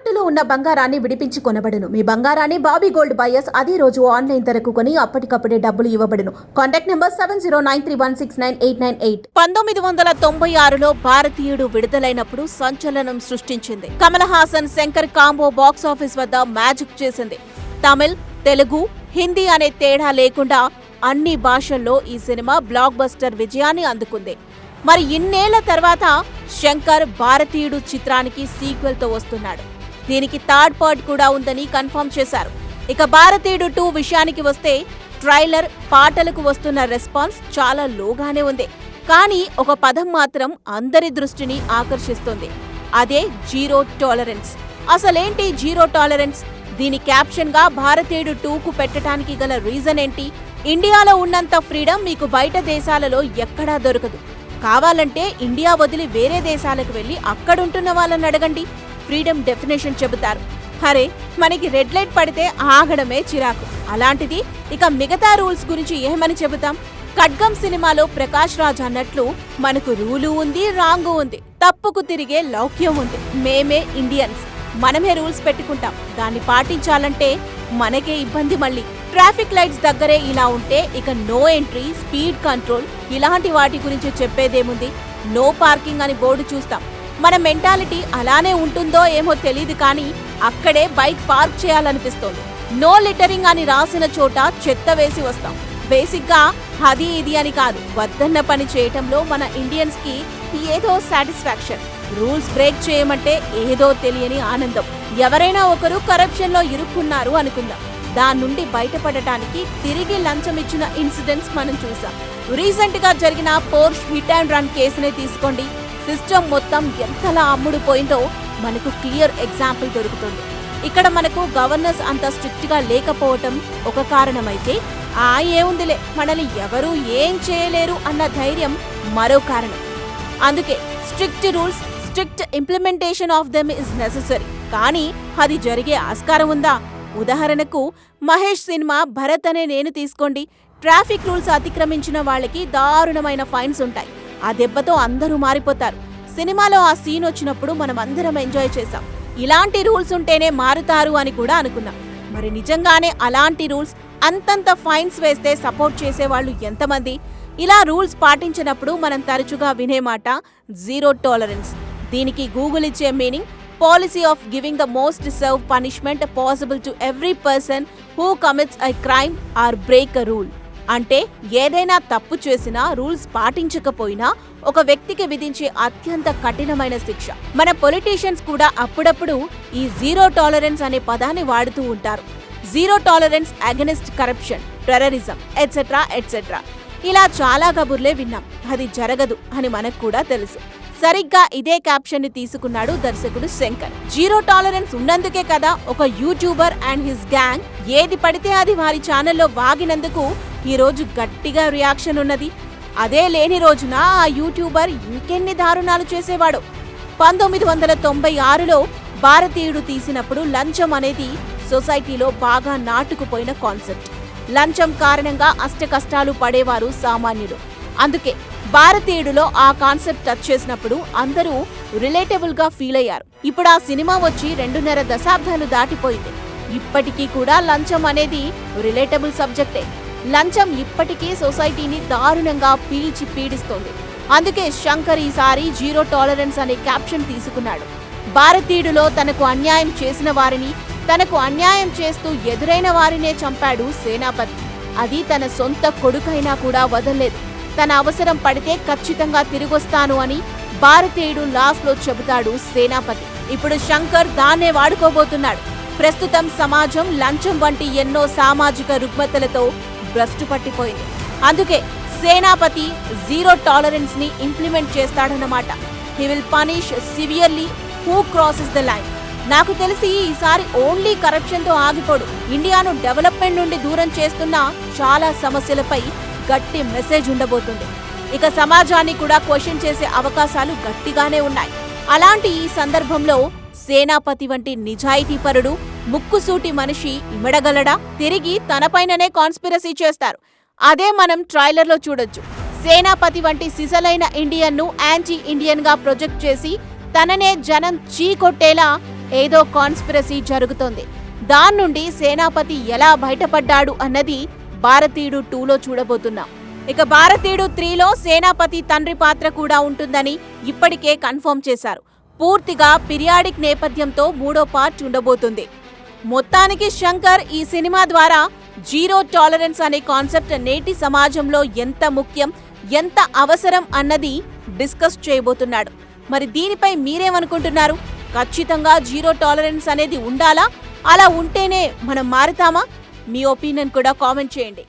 తాకట్టులో ఉన్న బంగారాన్ని విడిపించి కొనబడును. మీ బంగారాన్ని బాబీ గోల్డ్ బయర్స్ అదే రోజు ఆన్లైన్ ధరకు కొని అప్పటికప్పుడే డబ్బులు ఇవ్వబడును. Contact number seven zero nine three one six nine eight nine eight. పంతొమ్మిది వందల తొంభై ఆరులో భారతీయుడు విడుదలైనప్పుడు సంచలనం సృష్టించింది. Kamal Haasan Shankar combo box office వద్ద మ్యాజిక్ చేసింది. తమిళ్ తెలుగు హిందీ అనే తేడా లేకుండా అన్ని భాషల్లో ఈ సినిమా బ్లాక్ బస్టర్ విజయాన్ని అందుకుంది. మరి ఇన్నేళ్ళ తర్వాత శంకర్ భారతీయుడు చిత్రానికి సీక్వెల్తో వస్తున్నాడు. దీనికి థర్డ్ పార్ట్ కూడా ఉందని కన్ఫర్మ్ చేశారు. ఇక భారతీయుడు టూ విషయానికి వస్తే ట్రైలర్ పాటలకు వస్తున్న రెస్పాన్స్ చాలా లోగానే ఉంది. కానీ ఒక పదం మాత్రం అందరి దృష్టిని ఆకర్షిస్తుంది. అదే జీరో టాలరెన్స్. అసలేంటి జీరో టాలరెన్స్? దీని క్యాప్షన్గా భారతీయుడు టూకు పెట్టడానికి గల రీజన్ ఏంటి? ఇండియాలో ఉన్నంత ఫ్రీడమ్ మీకు బయట దేశాలలో ఎక్కడా దొరకదు. కావాలంటే ఇండియా వదిలి వేరే దేశాలకు వెళ్ళి అక్కడుంటున్న వాళ్ళని అడగండి. ఫ్రీడమ్ డెఫినేషన్ చెబుతారు. అరే మనకి రెడ్ లైట్ పడితే ఆగడమే చిరాకు. అలాంటిది ఇక మిగతా రూల్స్ గురించి ఏమని చెబుతాం? ఖడ్గం సినిమాలో ప్రకాష్ రాజ్ అన్నట్లు మనకు రూలు ఉంది రాంగు ఉంది. తప్పుకు తిరిగే లౌక్యం ఉంది. మేమే ఇండియన్స్. మనమే రూల్స్ పెట్టుకుంటాం. దాన్ని పాటించాలంటే మనకే ఇబ్బంది మళ్ళీ. ట్రాఫిక్ లైట్స్ దగ్గరే ఇలా ఉంటే ఇక నో ఎంట్రీ స్పీడ్ కంట్రోల్ ఇలాంటి వాటి గురించి చెప్పేదేముంది? నో పార్కింగ్ అని బోర్డు చూస్తాం. మన మెంటాలిటీ అలానే ఉంటుందో ఏమో తెలియదు కానీ అక్కడే బైక్ పార్క్ చేయాలనిపిస్తోంది. నో లిటరింగ్ అని రాసిన చోట చెత్త వేసి వస్తాం. బేసిక్గా అది ఇది అని కాదు. వద్దన్న పని చేయటంలో మన ఇండియన్స్కి ఏదో సాటిస్ఫాక్షన్. రూల్స్ బ్రేక్ చేయమంటే ఏదో తెలియని ఆనందం. ఎవరైనా ఒకరు కరప్షన్లో ఇరుక్కున్నారు అనుకుందాం. దాని నుండి బయటపడటానికి తిరిగి లంచం ఇచ్చిన ఇన్సిడెంట్స్ మనం చూసాం. రీసెంట్గా జరిగిన పోర్ష్ హిట్ అండ్ రన్ కేసునే తీసుకోండి. సిస్టమ్ మొత్తం ఎంతలా అమ్ముడుపోయిందో మనకు క్లియర్ ఎగ్జాంపుల్ దొరుకుతుంది. ఇక్కడ మనకు గవర్నర్స్ అంత స్ట్రిక్ట్గా లేకపోవటం ఒక కారణమైతే ఆ ఏముందిలే మనల్ని ఎవరూ ఏం చేయలేరు అన్న ధైర్యం మరో కారణం. అందుకే strict rules strict implementation of them is necessary. కానీ అది జరిగే ఆస్కారం ఉందా? ఉదాహరణకు మహేష్ సినిమా భరత్ అనే నేను తీసుకోండి. ట్రాఫిక్ రూల్స్ అతిక్రమించిన వాళ్ళకి దారుణమైన ఫైన్స్ ఉంటాయి. ఆ దెబ్బతో అందరూ మారిపోతారు. సినిమాలో ఆ సీన్ వచ్చినప్పుడు మనం అందరం ఎంజాయ్ చేశాం. ఇలాంటి రూల్స్ ఉంటేనే మారుతారు అని కూడా అనుకున్నాం. మరి నిజంగానే అలాంటి రూల్స్ అంతంత ఫైన్స్ వేస్తే సపోర్ట్ చేసేవాళ్ళు ఎంతమంది? ఇలా రూల్స్ పాటించినప్పుడు మనం తరచుగా వినే మాట జీరో టాలరెన్స్. దీనికి గూగుల్ ఇచ్చే meaning policy of giving the most severe punishment possible to every person who commits a crime or break a rule. అంటే ఏదైనా తప్పు చేసినా రూల్స్ పాటించకపోయినా ఒక వ్యక్తికి విధించే అత్యంత కఠినమైన శిక్ష. మన పొలిటీషియన్స్ కూడా అప్పుడప్పుడు ఈ జీరో టాలరెన్స్ అనే పదాన్ని వాడుతూ ఉంటారు. Zero tolerance against corruption terrorism etcetera etcetera ఇలా చాలా కబుర్లే విన్నాం. అది జరగదు అని మనకు కూడా తెలుసు. సరిగ్గా ఇదే క్యాప్షన్ని తీసుకున్నాడు దర్శకుడు శంకర్. జీరో టాలరెన్స్ ఉన్నందుకే కదా ఒక యూట్యూబర్ అండ్ హిస్ గ్యాంగ్ ఏది పడితే అది వారి ఛానల్లో వాగినందుకు ఈరోజు గట్టిగా రియాక్షన్ ఉన్నది. అదే లేని రోజున ఆ యూట్యూబర్ ఇంకెన్ని దారుణాలు చేసేవాడు? పంతొమ్మిది వందల తొంభై ఆరులో భారతీయుడు తీసినప్పుడు లంచం అనేది సొసైటీలో బాగా నాటుకుపోయిన కాన్సెప్ట్. లంచం కారణంగా అష్టకష్టాలు పడేవారు సామాన్యుడు అందుకే భారతీయుడులో ఆ కాన్సెప్ట్ టచ్ చేసినప్పుడు అందరూ రిలేటబుల్గా ఫీల్ అయ్యారు. ఇప్పుడు ఆ సినిమా వచ్చి రెండున్నర దశాబ్దాలు దాటిపోయింది. ఇప్పటికీ కూడా లంచం అనేది రిలేటబుల్ సబ్జెక్టే. లంచం ఇప్పటికీ సొసైటీని దారుణంగా పీల్చి పీడిస్తోంది. అందుకే శంకర్ ఈసారి జీరో టాలరెన్స్ అనే క్యాప్షన్ తీసుకున్నాడు. భారతీయుడులో తనకు అన్యాయం చేసిన వారిని తనకు అన్యాయం చేస్తూ ఎదురైన వారినే చంపాడు సేనాపతి. అది తన సొంత కొడుకైనా కూడా వదలలేదు. తన అవసరం పడితే ఖచ్చితంగా తిరిగొస్తాను అని భారతీయుడు లాస్ట్లో చెబుతాడు సేనాపతి. ఇప్పుడు శంకర్ దాన్నే వాడుకోబోతున్నాడు. ప్రస్తుతం సమాజం లంచం వంటి ఎన్నో సామాజిక రుగ్మతలతో భ్రష్టు పట్టిపోయింది. అందుకే సేనాపతి జీరో టాలరెన్స్ని implement చేస్తాడన్నమాట. He will punish severely who crosses the line నాకు తెలిసి ఈసారి ఓన్లీ కరప్షన్తో ఆగిపోడు. ఇండియాను డెవలప్మెంట్ నుండి దూరం చేస్తున్న చాలా సమస్యలపై గట్టి మెసేజ్ ఉండబోతుంది. ఇక సమాజాన్ని కూడా క్వశ్చన్ చేసే అవకాశాలు గట్టిగానే ఉన్నాయి. అలాంటి ఈ సందర్భంలో సేనాపతి వంటి నిజాయితీపరుడు ముక్కుసూటి మనిషి ఇమడగలడా? తిరిగి తనపైననే కాన్స్పిరసీ చేస్తారు. అదే మనం ట్రైలర్లో చూడొచ్చు. సేనాపతి వంటి సిసలైన ఇండియన్ను యాంటీ ఇండియన్గా ప్రొజెక్ట్ చేసి తననే జనం చీకొట్టేలా ఏదో కాన్స్పిరసీ జరుగుతోంది. దాని నుండి సేనాపతి ఎలా బయటపడ్డాడు అన్నది భారతీయుడు టూలో చూడబోతున్నాం. ఇక భారతీయుడు త్రీలో సేనాపతి తండ్రి పాత్ర కూడా ఉంటుందని ఇప్పటికే కన్ఫర్మ్ చేశారు. పూర్తిగా పిరియాడిక్ నేపథ్యంతో మూడో పార్ట్ ఉండబోతుంది. మొత్తానికి శంకర్ ఈ సినిమా ద్వారా జీరో టాలరెన్స్ అనే కాన్సెప్ట్ నేటి సమాజంలో ఎంత ముఖ్యం ఎంత అవసరం అన్నది డిస్కస్ చేయబోతున్నాడు. మరి దీనిపై మీరేమనుకుంటున్నారు? ఖచ్చితంగా జీరో టాలరెన్స్ అనేది ఉండాలా? అలా ఉంటేనే మనం మారుతామా? మీ ఒపీనియన్ కూడా కామెంట్ చేయండి.